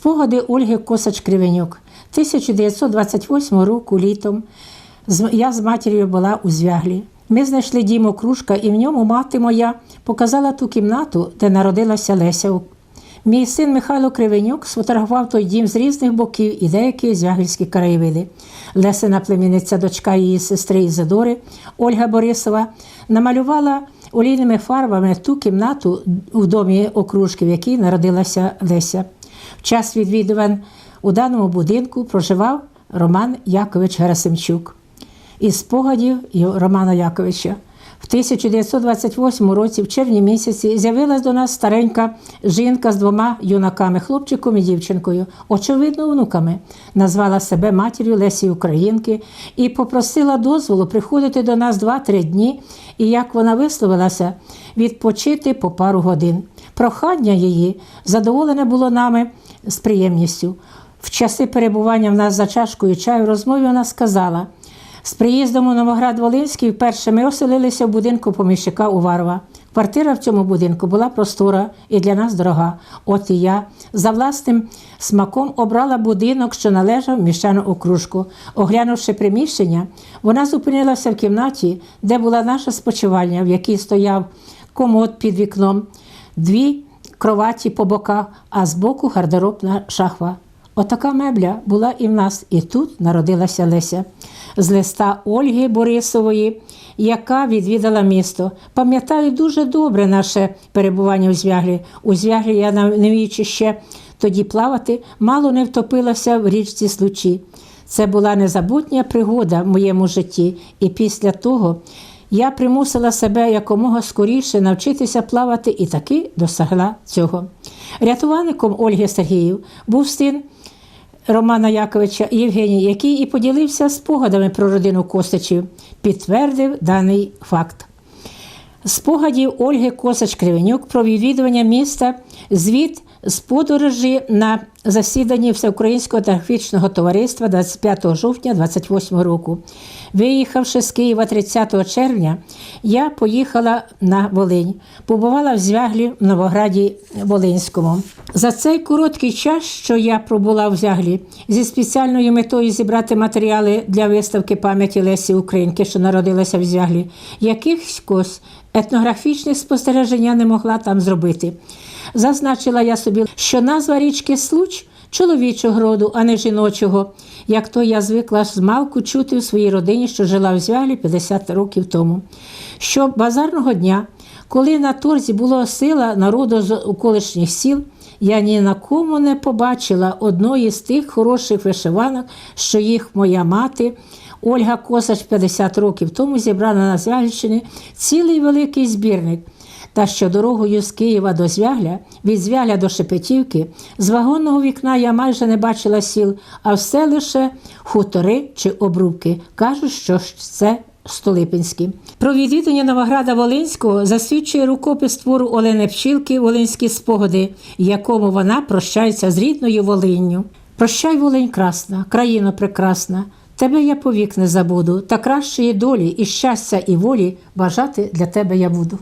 Спогади Ольги Косач Кривенюк. 1928 року літом я з матір'ю була у звяглі. Ми знайшли дім окружка, і в ньому мати моя показала ту кімнату, де народилася Леся. Мій син Михайло Кривенюк сфотографував той дім з різних боків і деякі звягільські краєвиди. Лесина племінниця, дочка її сестри Ізидори, Ольга Борисова, намалювала олійними фарбами ту кімнату в домі окружки, в якій народилася Леся. В час відвідувань у даному будинку проживав Роман Якович Герасимчук. Із спогадів Романа Яковича. В 1928 році, в червні місяці, з'явилась до нас старенька жінка з двома юнаками, хлопчиком і дівчинкою, очевидно, внуками. Назвала себе матір'ю Лесі Українки і попросила дозволу приходити до нас 2-3 дні, і, як вона висловилася, відпочити по пару годин. Прохання її задоволене було нами з приємністю. В часи перебування в нас за чашкою чаю в розмові вона сказала: з приїздом у Новоград Волинський вперше ми оселилися в будинку поміщика Уварова. Квартира в цьому будинку була простора і для нас дорога. От і я за власним смаком обрала будинок, що належав міщану окружку. Оглянувши приміщення, вона зупинилася в кімнаті, де була наша спочивальня, в якій стояв комод під вікном, дві кроваті по боках, а збоку гардеробна шахва. Отака мебля була і в нас, і тут народилася Леся з листа Ольги Борисової, яка відвідала місто. Пам'ятаю дуже добре наше перебування у звяглі. У звяглі я, не вміючи ще тоді плавати, мало не втопилася в річці Случі. Це була незабутня пригода в моєму житті, і після того я примусила себе якомога скоріше навчитися плавати і таки досягла цього. Рятувальником Ольги Сергіїв був син Романа Яковича Євгеній, який і поділився спогадами про родину Косачів, підтвердив даний факт. Спогадів Ольги Косач Кривенюк про відвідування міста, звіт з подорожі на засіданні Всеукраїнського графічного товариства 25 жовтня 28 року. Виїхавши з Києва 30 червня, я поїхала на Волинь, побувала в Звяглі в Новограді Волинському. За цей короткий час, що я пробула в Звяглі, зі спеціальною метою зібрати матеріали для виставки пам'яті Лесі Українки, що народилася в Звяглі, якихось етнографічних спостережень я не могла там зробити. Зазначила я собі, що назва річки Случ чоловічого роду, а не жіночого, як то я звикла з малку чути в своїй родині, що жила в Звялі 50 років тому. Що базарного дня, коли на торзі було сила народу з околишніх сіл, я ні на кому не побачила одної з тих хороших вишиванок, що їх моя мати. Ольга Косач 50 років тому зібрала на Звягільщині цілий великий збірник. Та що дорогою з Києва до Звягля, від Звягля до Шепетівки, з вагонного вікна я майже не бачила сіл, а все лише хутори чи обрубки. Кажуть, що це Столипинські. Про відвідання Новограда Волинського засвідчує рукопис твору Олени Пчілки Волинські спогади, якому вона прощається з рідною Волинню. Прощай, Волинь красна, країно прекрасна. Тебе я повік не забуду, та кращої долі і щастя і волі бажати для тебе я буду.